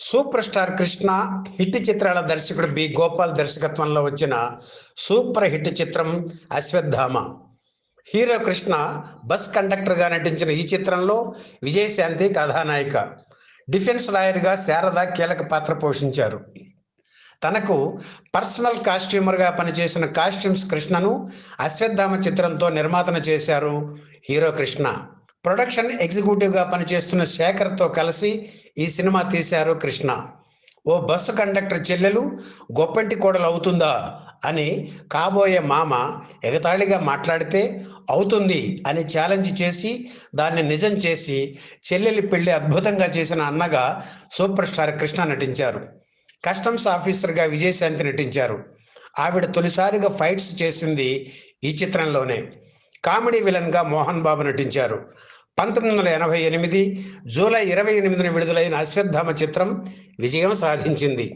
Super star Krishna hit చిత్రాల దర్శకుడు B Gopal దర్శకత్వంలో వచ్చిన సూపర్ హిట్ చిత్రం అశ్వత్థామ. హీరో కృష్ణ బస్ కండక్టర్గా నటించిన ఈ చిత్రంలో విజయశాంతి కథానాయిక. డిఫెన్స్ లాయర్గా శారద కీలక పాత్ర పోషించారు. తనకు పర్సనల్ కాస్ట్యూమర్గా పనిచేసిన కాస్ట్యూమ్స్ కృష్ణను అశ్వత్థామ చిత్రంతో నిర్మాతన చేశారు హీరో కృష్ణ. ప్రొడక్షన్ ఎగ్జిక్యూటివ్గా పనిచేస్తున్న శేఖర్తో కలిసి ఈ సినిమా తీశారు కృష్ణ. ఓ బస్సు కండక్టర్ చెల్లెలు గొప్పంటి కోడలు అవుతుందా అని కాబోయే మామ ఎగతాళిగా మాట్లాడితే అవుతుంది అని ఛాలెంజ్ చేసి దాన్ని నిజం చేసి చెల్లెలి పెళ్ళి అద్భుతంగా చేసిన అన్నగా సూపర్ స్టార్ కృష్ణ నటించారు. కస్టమ్స్ ఆఫీసర్గా విజయశాంతి నటించారు. ఆవిడ తొలిసారిగా ఫైట్స్ చేసింది ఈ చిత్రంలోనే. కామెడీ విలన్గా మోహన్ బాబు నటించారు. పంతొమ్మిది వందల ఎనభై ఎనిమిది జూలై ఇరవై ఎనిమిదిన విడుదలైన అశ్వత్థామ చిత్రం విజయం సాధించింది.